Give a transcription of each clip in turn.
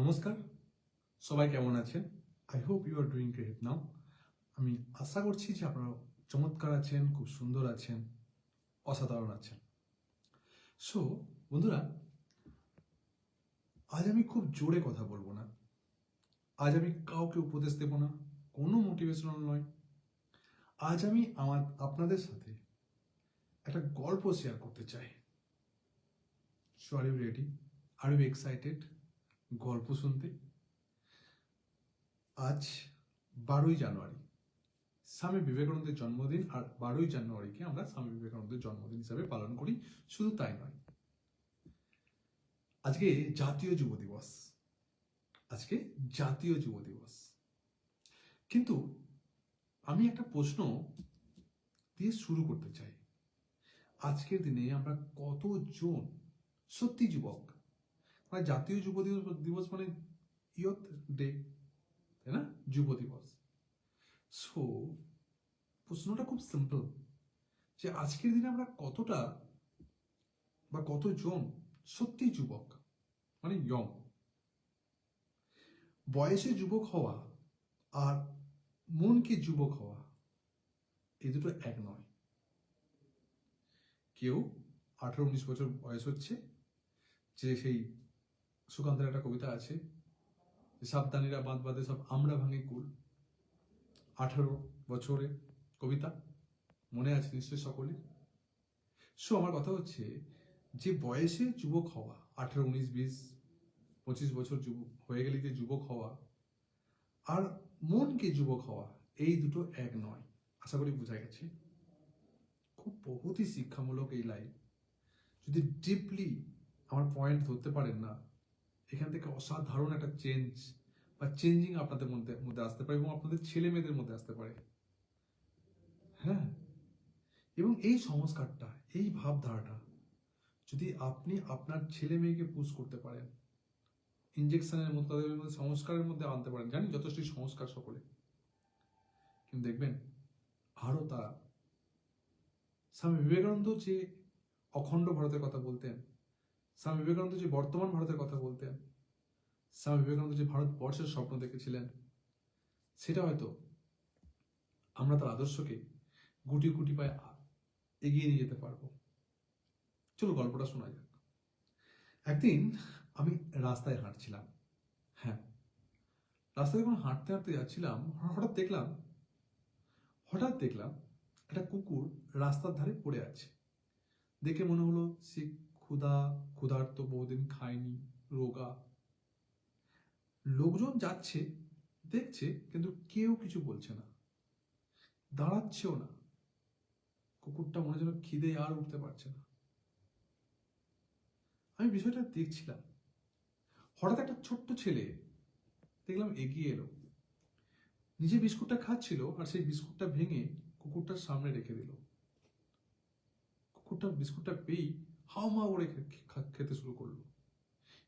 নমস্কার। সবাই কেমন আছেন? I hope you are doing great now আমি আশা করছি যে আপনারা চমৎকার আছেন, খুব সুন্দর আছেন, অসাধারণ আছেন। সো বন্ধুরা, আজ আমি খুব জোরে কথা বলব না। আজ আমি কাউকে উপদেশ দেব না, কোনো মোটিভেশনাল নয়। আজ আমি আমার আপনাদের সাথে একটা গল্প শেয়ার করতে চাই। So are you ready are you excited গল্প শুনতে। আজ বারোই জানুয়ারি, স্বামী বিবেকানন্দের জন্মদিন, আর বারোই জানুয়ারিকে আমরা স্বামী বিবেকানন্দের জন্মদিন হিসাবে পালন করি, শুধু তাই নয়। আজকে জাতীয় যুব দিবস। আজকে জাতীয় যুব দিবস। কিন্তু আমি একটা প্রশ্ন দিয়ে শুরু করতে চাই। আজকের দিনে আমরা কতজন সত্যি যুবক মানে জাতীয় যুব দিবস দিবস মানে ইয়ত ডে, তাই না? যুব দিবস। সো প্রশ্নটা খুব সিম্পল যে আজকের দিনে আমরা কতটা বা কতজন সত্যি যুবক মানে ইয়ং বয়সে যুবক হওয়া আর মনকে যুবক হওয়া এই দুটো এক নয়। কেউ আঠারো উনিশ বছর বয়স হচ্ছে, যে সেই সুকান্তের একটা কবিতা আছে সাবধানীরা বাঁধ বাঁধে, সব আমরা ভাঙে কুল। আঠারো বছরে কবিতা, মনে আছে নিশ্চয়ই সকলে সো, আমার কথা হচ্ছে যে, বয়সে যুবক হওয়া, আঠারো, উনিশ, বিশ, পঁচিশ বছর যুবক হয়ে গেলে যে যুবক হওয়া আর মনকে যুবক হওয়া, এই দুটো এক নয়। আশা করি বোঝা গেছে। খুব বহুতই শিক্ষামূলক এই লাইন যদি ডিপলি আমার পয়েন্ট ধরতে পারেন না এখান থেকে অসাধারণ একটা চেঞ্জ বা চেঞ্জিং আপনাদের মধ্যে মধ্যে আসতে পারে এবং আপনাদের ছেলে মেয়েদের মধ্যে আসতে পারে। হ্যাঁ? এবং এই সংস্কারটা, এই ভাবধারাটা যদি আপনি আপনার ছেলে মেয়েকে পুশ করতে পারেন ইঞ্জেকশনের মধ্যে, তাদের মধ্যে, সংস্কারের মধ্যে আনতে পারেন, জানি যথেষ্ট সংস্কার সকলে। কিন্তু দেখবেন, আরও তারা, স্বামী বিবেকানন্দ যে অখণ্ড ভারতের কথা বলতেন স্বামী বিবেকানন্দ যে বর্তমান ভারতের কথা বলতেন, স্বামী বিবেকানন্দ যে ভারতবর্ষের স্বপ্ন দেখেছিলেন, সেটা হয়তো আমরা তার আদর্শকে গুটি গুটি পায়ে এগিয়ে নিয়ে যেতে পারব। চলো গল্পটা শোনা যাক। একদিন আমি রাস্তায় হাঁটছিলাম। হ্যাঁ রাস্তায় যখন হাঁটতে হাঁটতে যাচ্ছিলাম হঠাৎ দেখলাম হঠাৎ দেখলাম একটা কুকুর রাস্তার ধারে পড়ে আছে। দেখে মনে হলো সে ক্ষুধা, ক্ষুধার্ত বহুদিন খায়নি, রোগা। লোকজন যাচ্ছে, দেখছে, কিন্তু কেউ কিছু বলছে না। দাঁড়াচ্ছেও না। কুকুরটা মনে যেন খিদে আর উঠতে পারছে না। আমি বিষয়টা দেখছিলাম। হঠাৎ একটা ছোট্ট ছেলে, দেখলাম এগিয়ে এলো। নিজে বিস্কুটটা খাচ্ছিল আর সেই বিস্কুটটা ভেঙে কুকুরটার সামনে রেখে দিল। কুকুরটা বিস্কুটটা পেয়েই হাও মা করে খেতে শুরু করল।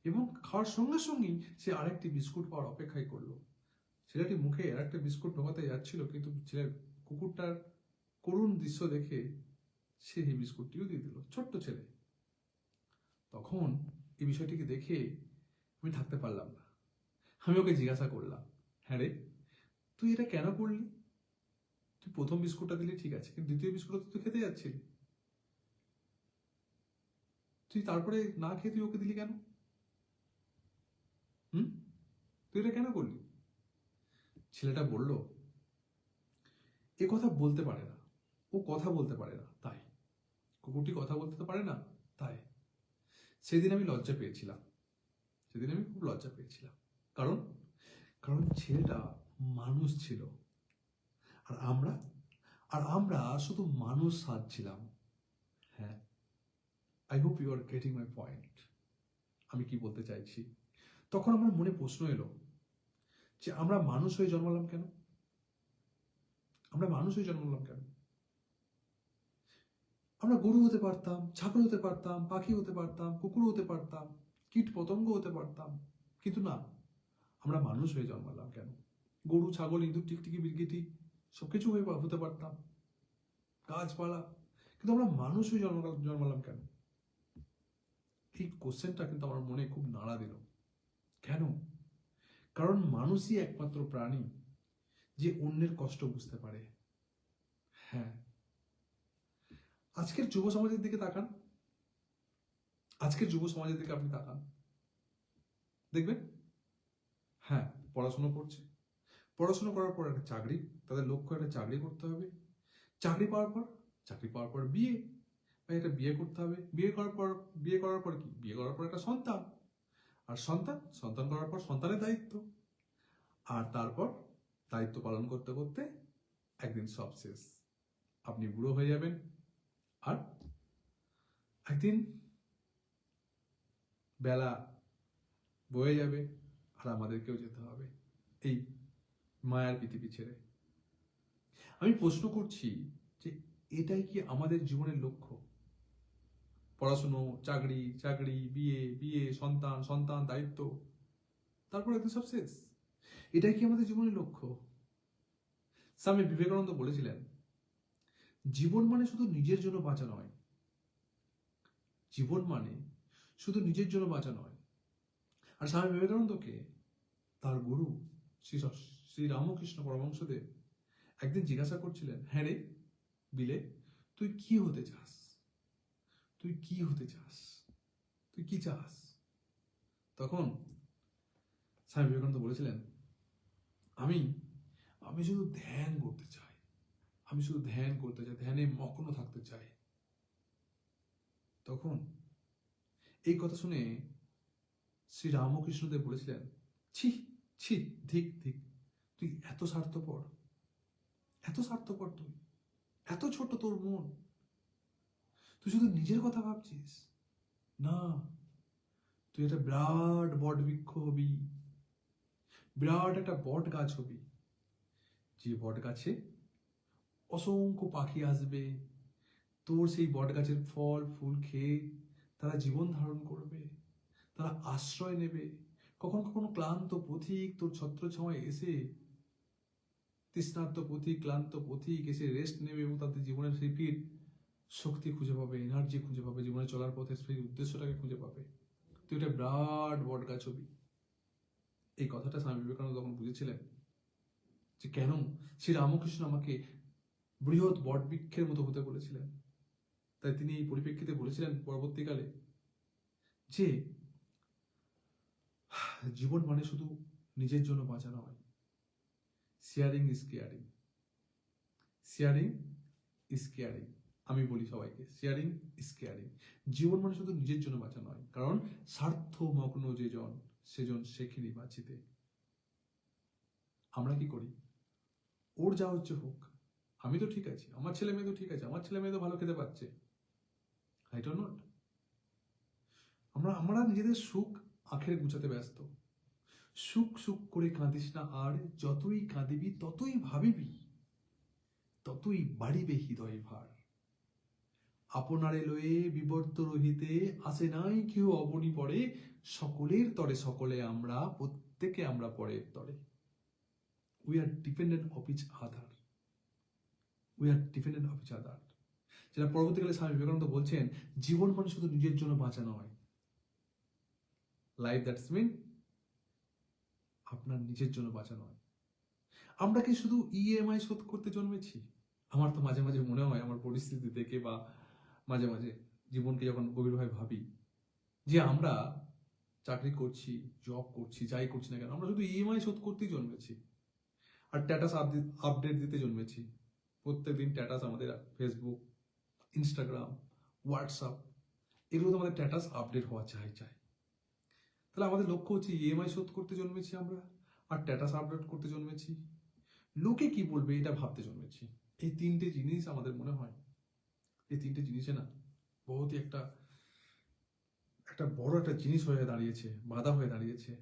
এবং খাওয়ার সঙ্গে সঙ্গেই সে আরেকটি বিস্কুট পাওয়ার অপেক্ষাই করল। ছেলেটি মুখে আরেকটা বিস্কুট ঢোকাতে যাচ্ছিল, কিন্তু ছেলের কুকুরটার করুণ দৃশ্য দেখে সে এই বিস্কুটটিও দিয়ে দিল, ছোট্ট ছেলে। তখন এই বিষয়টিকে দেখে আমি থাকতে পারলাম না। আমি ওকে জিজ্ঞাসা করলাম হ্যাঁ রে, তুই এটা কেন করলি? তুই প্রথম বিস্কুটটা দিলি, ঠিক আছে, কিন্তু দ্বিতীয় বিস্কুটটা তো তুই খেতে যাচ্ছিলি। তুই তারপরে না খেয়ে তুই ওকে দিলি কেন? হুম? তুই এটা কেন করলি? ছেলেটা বলল, এ কথা বলতে পারে না। ও কথা বলতে পারে না। তাই। কুকুরটি কথা বলতে তো পারে না। তাই। সেদিন আমি লজ্জা পেয়েছিলাম। সেদিন আমি খুব লজ্জা পেয়েছিলাম। কারণ কারণ ছেলেটা মানুষ ছিল। আর আমরা আর আমরা শুধু মানুষ সাজছিলাম I hope you are getting my point আমি কি বলতে চাইছি? তখন আমার মনে প্রশ্ন এলো যে আমরা মানুষ হয়ে জন্মালাম কেন? আমরা মানুষ হয়ে জন্মালাম কেন? আমরা গরু হতে পারতাম, ছাগল হতে পারতাম, পাখি হতে পারতাম, কুকুর হতে পারতাম, কীট পতঙ্গ হতে পারতাম, কিন্তু না, আমরা মানুষ হয়ে জন্মালাম কেন? গরু, ছাগল, ইঁদুর, টিকটিকি বিরগিটি সবকিছু হয়ে হতে পারতাম, গাছপালা, কিন্তু আমরা মানুষ হয়ে জন্মালাম জন্মালাম কেন? এই কোশ্চেনটা কিন্তু আমার মনে খুব নাড়া দিল। কেন? কারণ মানুষই একমাত্র প্রাণী যে অন্যের কষ্ট বুঝতে পারে। হ্যাঁ। আজকের যুব সমাজের দিকে তাকান। আজকের যুব সমাজের দিকে আপনি তাকান। দেখবেন? হ্যাঁ পড়াশুনো করছে। পড়াশুনো করার পর একটা চাকরি, তাদের লক্ষ্য একটা চাকরি করতে হবে। চাকরি পাওয়ার পর, চাকরি পাওয়ার পর বিয়ে। বা একটা বিয়ে করতে হবে। বিয়ে করার পর, বিয়ে করার পর কি? বিয়ে করার পর একটা সন্তান। আর সন্তান সন্তান করার পর সন্তানের দায়িত্ব। আর তারপর দায়িত্ব পালন করতে করতে একদিন সব শেষ। আপনি বুড়ো হয়ে যাবেন। আর একদিন বেলা বয়ে যাবে আর আমাদেরকেও যেতে হবে। এই মায়ার পৃথিবী ছেড়ে আমি প্রশ্ন করছি যে এটাই কি আমাদের জীবনের লক্ষ্য? পড়াশুনো, চাকরি চাকরি, বিয়ে বিয়ে, সন্তান সন্তান, দায়িত্ব। তারপর একদিন সব শেষ। এটাই কি আমাদের জীবনের লক্ষ্য? স্বামী বিবেকানন্দ বলেছিলেন, জীবন মানে শুধু নিজের জন্য বাঁচা নয়। জীবন মানে শুধু নিজের জন্য বাঁচা নয়। আর স্বামী বিবেকানন্দকে তার গুরু শ্রী শ্রী রামকৃষ্ণ পরমহংসদেব একদিন জিজ্ঞাসা করছিলেন হ্যাঁ রে, বিলে, তুই কি হতে চাস? তুই কি হতে চাস? তুই কি চাস? তখন স্বামী বিবেকানন্দ বলেছিলেন, আমি আমি শুধু ধ্যান করতে চাই। আমি শুধু ধ্যান করতে চাই, ধ্যানে মগ্ন থাকতে চাই। তখন এই কথা শুনে শ্রী রামকৃষ্ণদেব বলেছিলেন, ছি ছি, ধিক ধিক, তুই এত স্বার্থপর। এত স্বার্থপর তুই। এত ছোট তোর মন। তুই শুধু নিজের কথা ভাবছিস? না। তুই একটা বিরাট বট বৃক্ষ হবি। বিরাট একটা বট গাছ হবি। যে বট গাছে অসংখ্য পাখি আসবে। তোর সেই বট গাছের ফল, ফুল খেয়ে তারা জীবন ধারণ করবে। তারা আশ্রয় নেবে। কখনো কখনো ক্লান্ত পথিক তোর ছত্র ছত্রছামায় এসে, তৃষ্ণার্ত পথিক, ক্লান্ত পথিক এসে রেস্ট নেবে এবং তাদের জীবনের সেই শক্তি খুঁজে পাবে এনার্জি খুঁজে পাবে, জীবনে চলার পথে সেই উদ্দেশ্যটাকে খুঁজে পাবে। তুই এটা বিরাট বটগা ছবি। এই কথাটা স্বামী বিবেকানন্দ তখন বুঝেছিলেন যে কেন শ্রী রামকৃষ্ণ আমাকে বৃহৎ বট বৃক্ষের মতো হতে বলেছিলেন। তাই তিনি এই পরিপ্রেক্ষিতে বলেছিলেন পরবর্তীকালে যে জীবন মানে শুধু নিজের জন্য বাঁচা নয় sharing is caring sharing is caring আমি বলি সবাইকে শেয়ারিং ইজ কেয়ারিং জীবন মানে শুধু নিজের জন্য বাঁচা নয়, কারণ স্বার্থ মগ্ন যে জন সেজন শেখেনি বাঁচিতে। আমরা কি করি? ওর যা হচ্ছে হোক, আমি তো ঠিক আছি, আমার ছেলে মেয়ে তো ঠিক আছে, আমার ছেলে মেয়ে তো ভালো খেতে পাচ্ছে। আই ডোন্ট নট আমরা আমরা নিজেদের সুখ আখের গুছাতে ব্যস্ত। সুখ সুখ করে কাঁদিস না, আর যতই কাঁদিবি, ততই ভাবিবি, ততই বাড়িবে হৃদয় ভার। আপনারে লয়ে বিবর্ত রহিতে আসে নাই কেউ অবনি পড়ে সকলের তরে সকলে আমরা, প্রত্যেকে আমরা পরের তরে। We are dependent of each other we are dependent of each other যেটা পরবর্তীকালে স্বামী বিবেকানন্দ বলছেন, জীবন মানে শুধু নিজের জন্য বাঁচা নয়। লাইফ দ্যাটস মিন আপনার নিজের জন্য বাঁচা নয়। আমরা কি শুধু ইএমআই শোধ করতে জন্মেছি? আমার তো মাঝে মাঝে মনে হয়, আমার পরিস্থিতি দেখে বা মাঝে মাঝে জীবনকে যখন গভীরভাবে ভাবি যে আমরা চাকরি করছি জব করছি, যাই করছি না কেন, আমরা শুধু ইএমআই শোধ করতেই জন্মেছি। আর স্ট্যাটাস আপডেট দিতে জন্মেছি। প্রত্যেকদিন স্ট্যাটাস আমাদের ফেসবুক ইনস্টাগ্রাম হোয়াটসঅ্যাপ এগুলোতে আমাদের স্ট্যাটাস আপডেট হওয়া চাই চাই। তাহলে আমাদের লক্ষ্য হচ্ছে ইএমআই শোধ করতে জন্মেছি আমরা, আর স্ট্যাটাস আপডেট করতে জন্মেছি। লোকে কি বলবে এটা ভাবতে জন্মেছি। এই তিনটে জিনিস আমাদের মনে হয় এই তিনটে জিনিসে না বহুতই একটা একটা বড় একটা জিনিস হয়ে দাঁড়িয়েছে, বাধা হয়ে দাঁড়িয়েছে।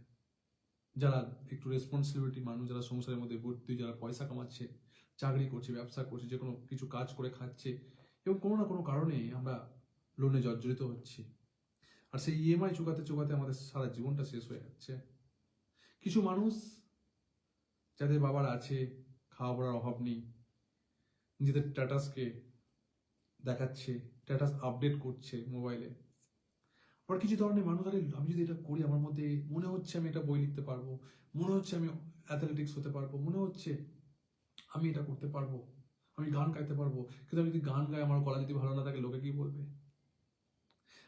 যারা একটু রেসপন্সিবিলিটি মানুষ, যারা সংসারের মধ্যে ভর্তি যারা পয়সা কামাচ্ছে, চাকরি করছে, ব্যবসা করছে, যে কোনো কিছু কাজ করে খাচ্ছে, এবং কোনো না কোনো কারণে আমরা লোনে জর্জরিত হচ্ছি। আর সেই ইএমআই চুকাতে চুকাতে আমাদের সারা জীবনটা শেষ হয়ে যাচ্ছে। কিছু মানুষ যাদের বাবার আছে খাওয়া পড়ার অভাব নেই, নিজেদের স্ট্যাটাসকে দেখাচ্ছে স্ট্যাটাস আপডেট করছে মোবাইলে আবার কিছু ধরনের মানুষ, আরে আমি যদি এটা করি, আমার মধ্যে মনে হচ্ছে আমি এটা বই লিখতে পারব, মনে হচ্ছে আমি অ্যাথলেটিক্স হতে পারব, মনে হচ্ছে আমি এটা করতে পারব, আমি গান গাইতে পারব, কিন্তু আমি যদি গান গাই, আমার গলা যদি ভালো না থাকে, লোকে কি বলবে?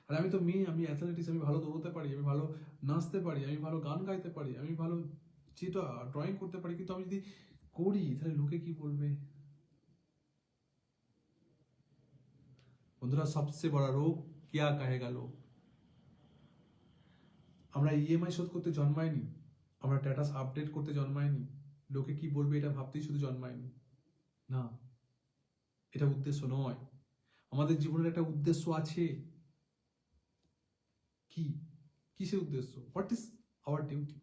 আর আমি তো মেয়ে, আমি অ্যাথলেটিক্স আমি ভালো দৌড়তে পারি, আমি ভালো নাচতে পারি, আমি ভালো গান গাইতে পারি, আমি ভালো যেটা ড্রয়িং করতে পারি, কিন্তু আমি যদি করি, তাহলে লোকে কি বলবে? বন্ধুরা, সবচেয়ে বড় রোগ কিয়া কাহেগা লোক? আমরা ইএমআই শোধ করতে জন্মাইনি আমরা স্ট্যাটাস আপডেট করতে জন্মাইনি লোকে কি বলবে এটা ভাবতেই শুধু জন্মায়নি। না, এটা উদ্দেশ্য নয়। আমাদের জীবনের একটা উদ্দেশ্য আছে। কি? কিসের উদ্দেশ্য? What is our duty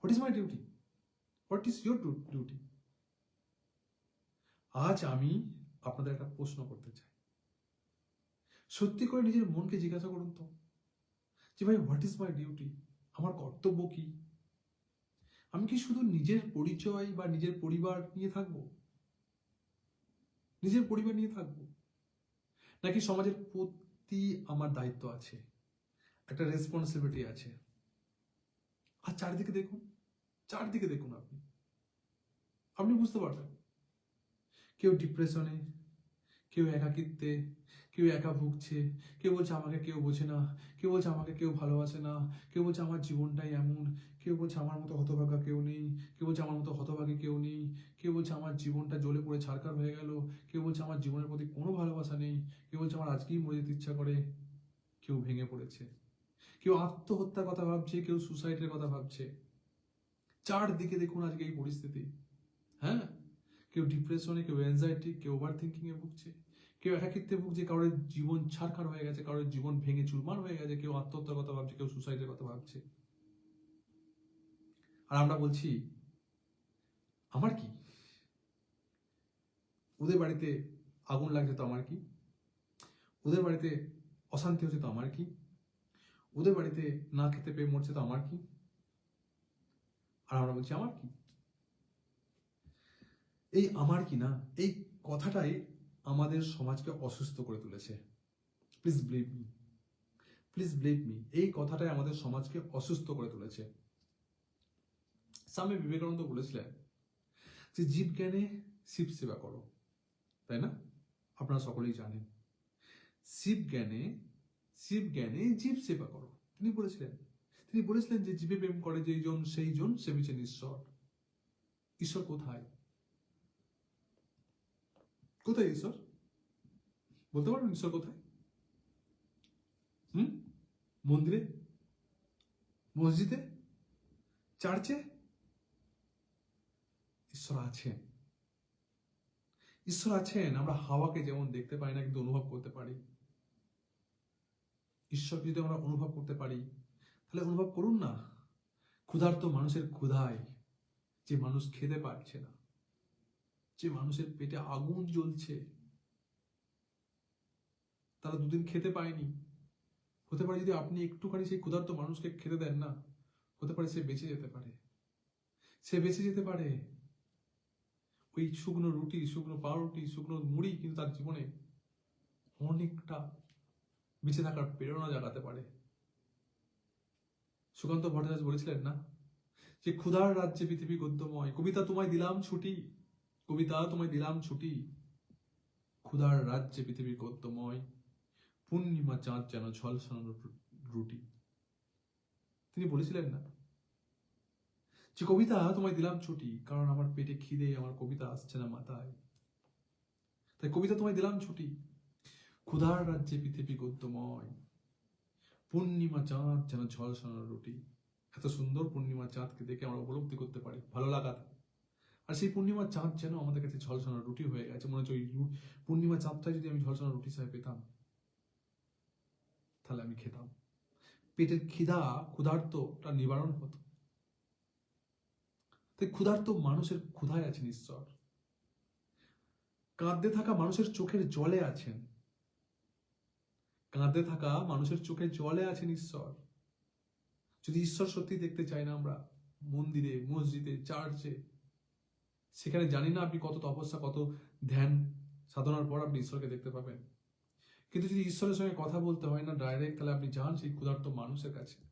what is my duty what is your duty আজ আমি আপনাদের একটা প্রশ্ন করতে চাই। সত্যি করে নিজের মনকে জিজ্ঞাসা করুন তো, যে ভাই হোয়াট ইজ মাই ডিউটি আমার কর্তব্য কি? আমি কি শুধু নিজের পরিচয় বা নিজের পরিবার নিয়ে থাকব? নিজের পরিবার নিয়ে থাকব? নাকি সমাজের প্রতি আমার দায়িত্ব আছে? একটা রেসপন্সিবিলিটি আছে। আর চারিদিকে দেখুন, চারদিকে দেখুন আপনি। আপনি বুঝতে পারবেন। কেউ ডিপ্রেশনে কেউ একাকিত্বে কেউ একা ভুগছে, কেউ বলছে আমাকে কেউ বোঝে না, কেউ বলছে আমাকে কেউ ভালোবাসে না, কেউ বলছে আমার জীবনটাই এমন, কেউ বলছে আমার মতো হতভাগা কেউ নেই, কেউ বলছে আমার মতো হতভাগী কেউ নেই, কেউ বলছে আমার জীবনটা জ্বলে পড়ে ছাড়কার হয়ে গেল, কেউ বলছে আমার জীবনের প্রতি কোনো ভালোবাসা নেই, কেউ বলছে আমার আজকেই মরে যেতে ইচ্ছা করে, কেউ ভেঙে পড়েছে। কেউ আত্মহত্যার কথা ভাবছে, কেউ সুসাইডের কথা ভাবছে। চারদিকে দেখুন আজকে এই পরিস্থিতি। হ্যাঁ? কেউ ডিপ্রেশনে কেউ অ্যাংজাইটি কেউ ওভার থিঙ্কিং এ ভুগছে। কেউ একাকিত্বে ভুগছে, কারোর জীবন ছাড়খার হয়ে গেছে, কারোর জীবন ভেঙে চুরমার হয়ে গেছে, কেউ আত্মহত্যার কথা ভাবছে, কেউ সুসাইডের কথা ভাবছে। আর আমরা বলছি, আমার কি? ওদের বাড়িতে আগুন লাগছে তো আমার কি? ওদের বাড়িতে অশান্তি হচ্ছে তো আমার কি? ওদের বাড়িতে না খেতে পেয়ে মরছে তো আমার কি? আর আমরা বলছি, আমার কি? এই আমার কি না? এই কথাটাই আমাদের সমাজকে অসুস্থ করে তুলেছে। Please believe me please believe me এই কথাটাই আমাদের সমাজকে অসুস্থ করে তুলেছে। স্বামী বিবেকানন্দ বলেছিলেন যে, জীব জ্ঞানে শিব সেবা করো। তাই না? আপনারা সকলেই জানেন। শিব জ্ঞানে শিব জ্ঞানে জীব সেবা করো। তিনি বলেছিলেন তিনি বলেছিলেন যে, জীবে প্রেম করে যেই জন সেই জন সেবিছেন ঈশ্বর ঈশ্বর কোথায়? কোথায় ঈশ্বর? বলতে পারবেন ঈশ্বর কোথায়? হুম? মন্দিরে? মসজিদে? চার্চে? ঈশ্বর আছেন। ঈশ্বর আছেন, আমরা হাওয়াকে যেমন দেখতে পাই না, কিন্তু অনুভব করতে পারি। ঈশ্বরকে যদি আমরা অনুভব করতে পারি, তাহলে অনুভব করুন না। ক্ষুধার্ত মানুষের ক্ষুধায় যে মানুষ খেতে পারছে না। যে মানুষের পেটে আগুন জ্বলছে, তারা দুদিন খেতে পায়নি হতে পারে যদি আপনি একটুখানি সেই ক্ষুধার্ত মানুষকে খেতে দেন না, হতে পারে সে বেঁচে যেতে পারে। সে বেঁচে যেতে পারে। ওই শুকনো রুটি, শুকনো পাউরুটি, শুকনো মুড়ি কিন্তু তার জীবনে অনেকটা বেঁচে থাকার প্রেরণা জাগাতে পারে। সুকান্ত ভট্টাচার্য বলেছিলেন না যে, ক্ষুধার রাজ্যে পৃথিবী গদ্যময়। কবিতা তোমায় দিলাম ছুটি। কবিতা তোমায় দিলাম ছুটি। ক্ষুধার রাজ্যে পৃথিবী গদ্যময় পূর্ণিমা চাঁদ যেন ঝলসানো রুটি। তিনি বলেছিলেন না? যে কবিতা তোমায় দিলাম ছুটি, কারণ আমার পেটে খিদে, আমার কবিতা আসছে না মাথায়। তাই কবিতা তোমায় দিলাম ছুটি। ক্ষুধার রাজ্যে পৃথিবী গদ্যময় পূর্ণিমা চাঁদ যেন ঝলসানো রুটি। এত সুন্দর পূর্ণিমা চাঁদকে দেখে আমরা উপলব্ধি করতে পারি। ভালো লাগা আর সেই পূর্ণিমার চাঁদ যেন আমাদের কাছে ঝলসানো রুটি হয়ে গেছে। মনে হচ্ছে ওই পূর্ণিমা চাঁদটা যদি আমি ঝলসানো রুটি হিসাবে পেতাম, তাহলে আমি খেতাম। পেটের খিদা ক্ষুধার্তটা নিবারণ হতো। তাই ক্ষুধার্ত মানুষের ক্ষুধায় আছেন ঈশ্বর। কাঁদতে থাকা মানুষের চোখের জলে আছেন। কাঁদতে থাকা মানুষের চোখের জলে আছেন ঈশ্বর। যদি ঈশ্বর সত্যি দেখতে চাই না আমরা, মন্দিরে, মসজিদে, চার্চে সেখানে জানি না আপনি কত তপস্যা, কত ধ্যান সাধনার পর আপনি ঈশ্বরকে দেখতে পাবেন। কিন্তু যদি ঈশ্বরের সঙ্গে কথা বলতে হয় না ডাইরেক্ট তাহলে আপনি যান সেই ক্ষুধার্ত মানুষের কাছে।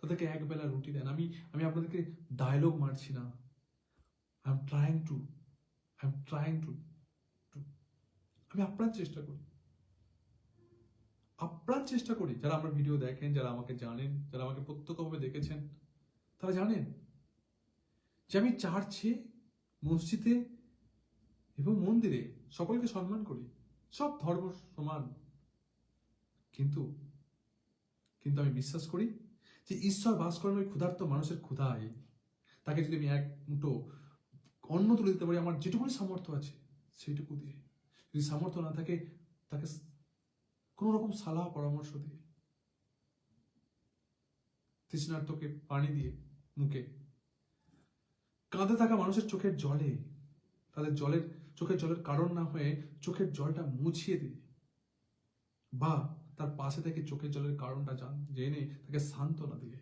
তাদেরকে এক বেলা রুটি দেন। আমি আমি আপনাদেরকে ডায়লগ মারছি না। I am trying to I am trying to আমি আপ্রাণ চেষ্টা করি। আপ্রাণ চেষ্টা করি। যারা আমার ভিডিও দেখেন, যারা আমাকে জানেন, যারা আমাকে প্রত্যক্ষভাবে দেখেছেন, তারা জানেন যে আমি চার্চে মসজিদে এবং মন্দিরে সকলকে সম্মান করি। সব ধর্ম সমান। কিন্তু কিন্তু আমি বিশ্বাস করি যে ঈশ্বর বাস করেন ওই ক্ষুধার্ত মানুষের ক্ষুধায়। তাকে যদি আমি এক মুঠো অন্ন তুলে দিতে পারি, আমার যেটুকুনি সামর্থ্য আছে, সেইটুকু দিয়ে। যদি সামর্থ্য না থাকে, তাকে কোনো রকম সালাহ পরামর্শ দিয়ে। তৃষ্ণার্তকে পানি দিয়ে মুখে কাঁদে থাকা মানুষের চোখের জলে। তাদের জলের, চোখের জলের কারণ না হয়ে চোখের জলটা মুছিয়ে দিয়ে বা তার পাশে থেকে চোখের জলের কারণটা জান, জেনে তাকে সান্ত্বনা দিয়ে।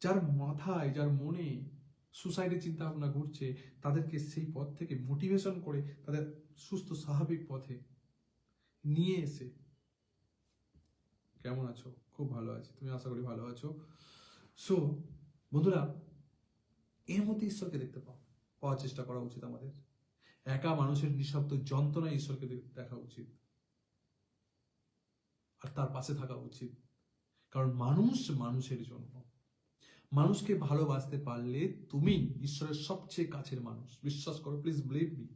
যার মাথায়, যার মনে সুসাইডের চিন্তা ভাবনা ঘুরছে, তাদেরকে সেই পথ থেকে মোটিভেশন করে তাদের সুস্থ, স্বাভাবিক পথে নিয়ে এসে। কেমন আছো? খুব ভালো আছি। তুমি আশা করি ভালো আছো। সো বন্ধুরা এর মধ্যে ঈশ্বরকে দেখতে পাও, পাওয়ার চেষ্টা করা উচিত আমাদের। একা মানুষের নিঃশব্দ যন্ত্রণায় ঈশ্বরকে দেখা উচিত। আর তার পাশে থাকা উচিত। কারণ মানুষ মানুষের জন্য। মানুষকে ভালোবাসতে পারলে তুমি ঈশ্বরের সবচেয়ে কাছের মানুষ। বিশ্বাস করো প্লিজ বিলিভ মি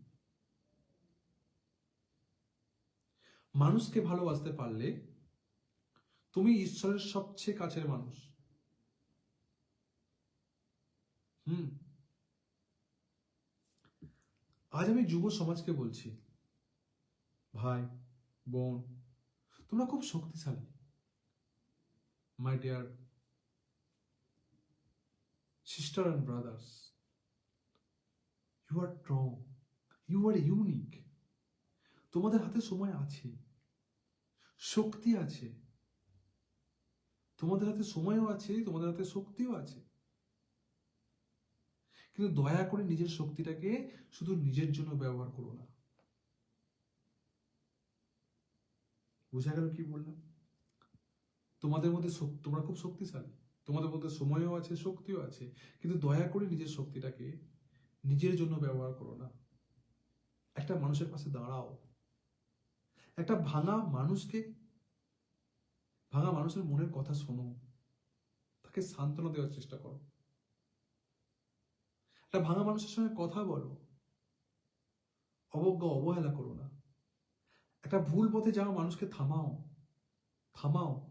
মানুষকে ভালোবাসতে পারলে তুমি ঈশ্বরের সবচেয়ে কাছের মানুষ। হুম। আজ আমি যুব সমাজকে বলছি, ভাই, বোন, তোমরা খুব শক্তিশালী। My dear sister and brothers you are strong you are unique তোমাদের হাতে সময় আছে, শক্তি আছে। তোমাদের হাতে সময়ও আছে, তোমাদের হাতে শক্তিও আছে। কিন্তু দয়া করে নিজের শক্তিটাকে শুধু নিজের জন্য ব্যবহার করো না। বোঝা গেল কি বললাম? তোমাদের মধ্যে তোমরা খুব শক্তিশালী। তোমাদের মধ্যে সময়ও আছে, শক্তিও আছে। কিন্তু দয়া করে নিজের শক্তিটাকে নিজের জন্য ব্যবহার করো না। একটা মানুষের পাশে দাঁড়াও। একটা ভাঙা মানুষকে, ভাঙা মানুষের মনের কথা শোনো। তাকে সান্ত্বনা দেওয়ার চেষ্টা করো। একটা ভাঙা মানুষের সঙ্গে কথা বলো। অবজ্ঞা, অবহেলা করো না। একটা ভুল পথে যাওয়া মানুষকে থামাও। থামাও।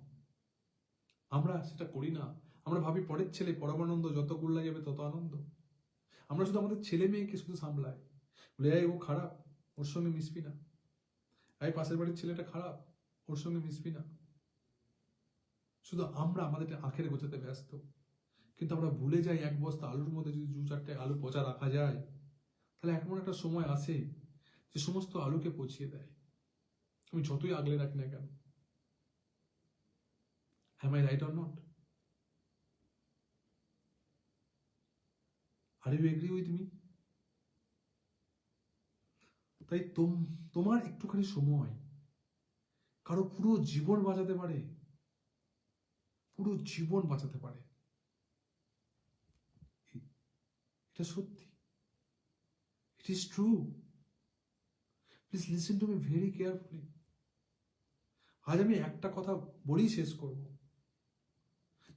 আমরা সেটা করি না। আমরা ভাবি পরের ছেলে পরমানন্দ, যত গুল্লা যাবে তত আনন্দ। আমরা শুধু আমাদের ছেলে মেয়েকে শুধু সামলাই। বলে, এই, ও খারাপ, ওর সঙ্গে মিশবি না। এই, পাশের বাড়ির ছেলেটা খারাপ, ওর সঙ্গে মিশবি না। শুধু আমরা আমাদের আখের গোছাতে ব্যস্ত। কিন্তু আমরা ভুলে যাই এক বস্তা আলুর মধ্যে যদি দু চারটে আলু পচা রাখা যায়, তাহলে এমন একটা সময় আসে যে সমস্ত আলুকে পচিয়ে দেয়। আমি যতই আগলে রাখি না কেন। Am I right or not are you agree with me তাই তোম- তোমার একটুখানি সময়, কারও পুরো জীবন বাঁচাতে পারে, পুরো জীবন বাঁচাতে পারে এ- এটা সত্যি? It is true please listen to me very carefully আজ আমি একটা কথা বলেই শেষ করব।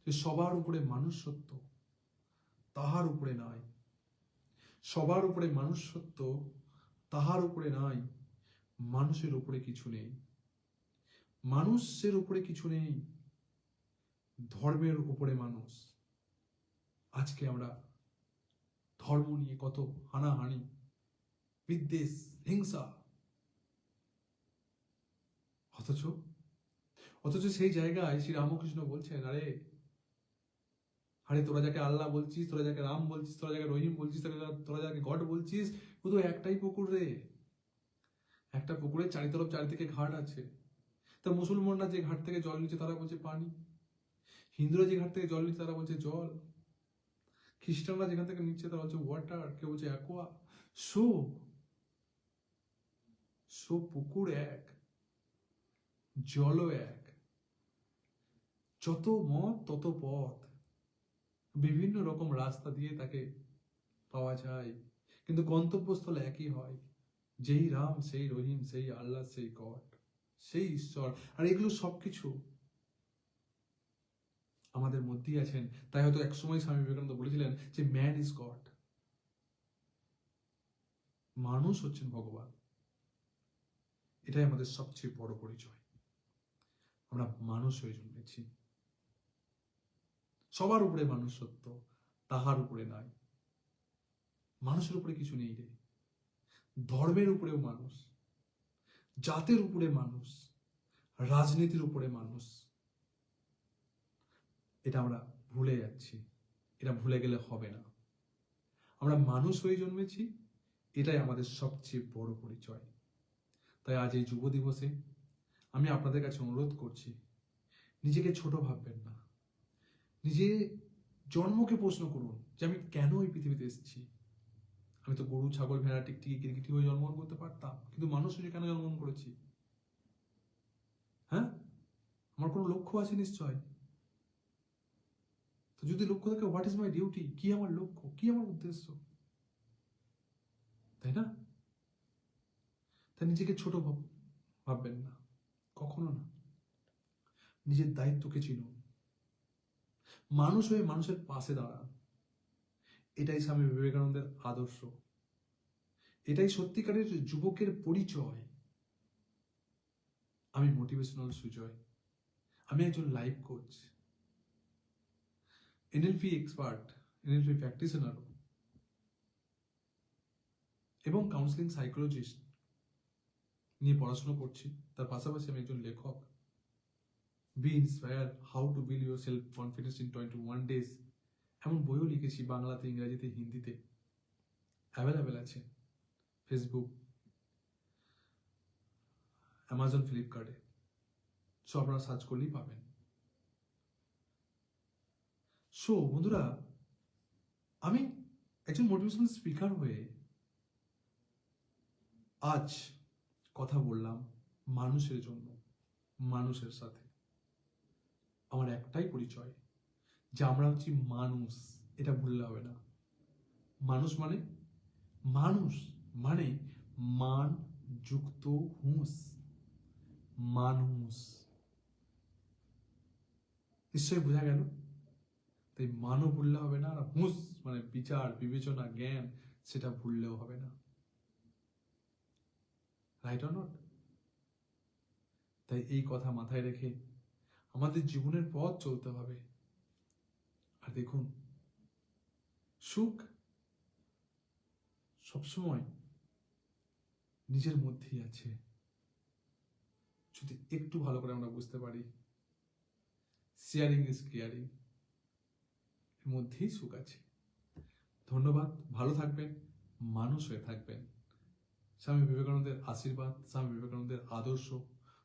যে সবার উপরে মানুষ সত্য তাহার উপরে নাই। সবার উপরে মানুষ সত্য তাহার উপরে নাই। মানুষের উপরে কিছু নেই। মানুষের উপরে কিছু নেই। ধর্মের উপরে মানুষ। আজকে আমরা ধর্ম নিয়ে কত হানাহানি, বিদ্বেষ, হিংসা। অথচ অথচ সেই জায়গায় শ্রী রামকৃষ্ণ বলছেন, আরে আরে তোরা যাকে আল্লাহ বলছিস, তোরা যাকে রাম বলছিস, তোরা যাকে রহিম বলছিস তোরা যাকে গড বলছিস, শুধু একটাই পুকুর রে। একটা পুকুরের চারিতরফ চারিদিকে ঘাট আছে। তা মুসলমানরা যে ঘাট থেকে জল নিচ্ছে তারা বলছে পানি। হিন্দুরা যে ঘাট থেকে জল নিচ্ছে তারা বলছে জল। খ্রিস্টানরা যেখান থেকে নিচ্ছে তারা বলছে ওয়াটার কেউ বলছে অ্যাকোয়া সো সো পুকুর এক জলও এক। যত মত, তত পথ। বিভিন্ন রকম রাস্তা দিয়ে তাকে পাওয়া যায়। কিন্তু গন্তব্যস্থল একই হয়। যেই রাম, সেই রহিম, সেই আল্লাহ, সেই গড, সেই ঈশ্বর। আর এগুলো সবকিছু আমাদের মধ্যেই আছেন। তাই হয়তো একসময় স্বামী বিবেকানন্দ বলেছিলেন যে ম্যান ইজ গড মানুষ হচ্ছেন ভগবান। এটাই আমাদের সবচেয়ে বড় পরিচয়। আমরা মানুষ হয়ে জন্মেছি। সবার উপরে মানুষ সত্য তাহার উপরে নাই। মানুষের উপরে কিছু নেই রে। ধর্মের উপরেও মানুষ, জাতের উপরে মানুষ, রাজনীতির উপরে মানুষ এটা আমরা ভুলে যাচ্ছি। এটা ভুলে গেলে হবে না। আমরা মানুষ হয়ে জন্মেছি, এটাই আমাদের সবচেয়ে বড় পরিচয়। তাই আজ এই যুব দিবসে আমি আপনাদের কাছে অনুরোধ করছি, নিজেকে ছোট ভাববেন না। নিজে জন্মকে প্রশ্ন করুন যে আমি কেন এই পৃথিবীতে এসেছি? আমি তো গরু, ছাগল, ভেড়া, টিকটিকি, কিরকিটি হয়ে জন্মগ্রহণ করতে পারতাম, কিন্তু মানুষ হয়ে কেন জন্মগ্রহণ করেছি? হ্যাঁ? আমার কোনো লক্ষ্য আছে নিশ্চয়? যদি লক্ষ্য থাকে হোয়াট ইজ মাই ডিউটি কি আমার লক্ষ্য? কি আমার উদ্দেশ্য? তাই না? তাই নিজেকে ছোট ভাব- ভাববেন না। কখনো না। নিজের দায়িত্বকে চিনুন। মানুষ হয়ে মানুষের পাশে দাঁড়ান। এটাই স্বামী বিবেকানন্দের আদর্শ। এটাই সত্যিকারের যুবকের পরিচয়। আমি মোটিভেশনাল সুজয়। আমি একজন life coach NLP expert NLP practitioner এবং কাউন্সিলিং সাইকোলজিস্ট নিয়ে পড়াশোনা করছি। তার পাশাপাশি আমি একজন লেখক। Be inspire how to build your self confidence in twenty one days এমন বইও লিখেছি বাংলাতে, ইংরাজিতে, হিন্দিতে। অ্যাভেলেবেল আছে ফেসবুক অ্যামাজন ফ্লিপকার্টে সো আপনারা সার্চ করলেই পাবেন। সো বন্ধুরা, আমি একজন মোটিভেশনাল স্পিকার হয়ে আজ কথা বললাম মানুষের জন্য, মানুষের সাথে। আমার একটাই পরিচয়, যে আমরা হচ্ছি মানুষ, এটা ভুললে হবে না। মানুষ মানে মানুষ মানে মান যুক্ত হুঁস মানুষ। নিশ্চয়ই বোঝা গেল? তাই মানও ভুললে হবে না, আর হুঁস মানে বিচার, বিবেচনা, জ্ঞান, সেটা ভুললেও হবে না। রাইট নট তাই এই কথা মাথায় রেখে আমাদের জীবনের পথ চলতে হবে। আর দেখুন, সুখ সবসময় নিজের মধ্যেই আছে। যদি একটু ভালো করে আমরা বুঝতে পারি শেয়ারিং ইজ কেয়ারিং এর মধ্যেই সুখ আছে। ধন্যবাদ, ভালো থাকবেন, মানুষ হয়ে থাকবেন। স্বামী বিবেকানন্দের আশীর্বাদ, স্বামী বিবেকানন্দের আদর্শ,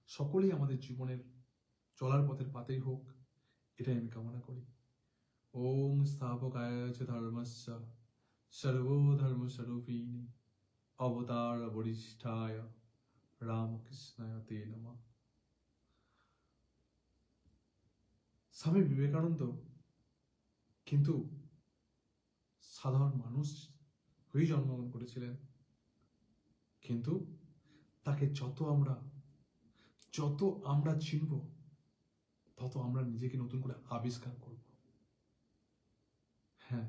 সকলেই আমাদের জীবনের চলার পথের পাতেই হোক, এটাই আমি কামনা করি। ওম স্থাপকায় ধর্মস্য সর্বধর্ম স্বরূপিণী অবতার বরিষ্ঠায় রামকৃষ্ণায় তে নমঃ। স্বামী বিবেকানন্দ কিন্তু সাধারণ মানুষ হয়েই জন্মগ্রহণ করেছিলেন। কিন্তু তাকে যত আমরা যত আমরা চিনব, তত আমরা নিজেকে নতুন করে আবিষ্কার করব। হ্যাঁ।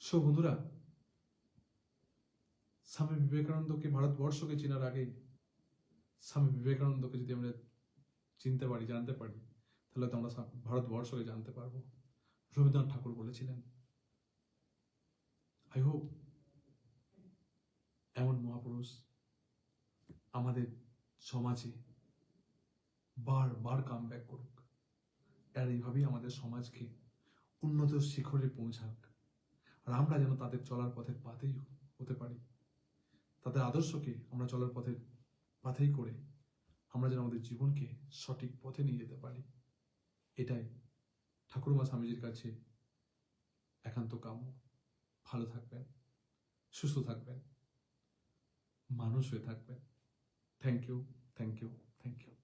সো বন্ধুরা, স্বামী বিবেকানন্দকে, ভারতবর্ষকে চেনার আগে স্বামী বিবেকানন্দকে যদি আমরা চিনতে পারি, জানতে পারি, তাহলে তো আমরা ভারতবর্ষকে জানতে পারব। রবীন্দ্রনাথ ঠাকুর বলেছিলেন আই হোপ এমন মহাপুরুষ আমাদের সমাজে বার বার কাম ব্যাক করুক। আর এইভাবেই আমাদের সমাজকে উন্নত শিখরে পৌঁছাক। আর আমরা যেন তাদের চলার পথের পাতেই হতে পারি। তাদের আদর্শকে আমরা চলার পথের পাথেই করে আমরা যেন আমাদের জীবনকে সঠিক পথে নিয়ে যেতে পারি। এটাই ঠাকুরমা স্বামীজির কাছে একান্ত কাম্য। ভালো থাকবেন, সুস্থ থাকবেন, মানুষ হয়ে থাকবেন। Thank you thank you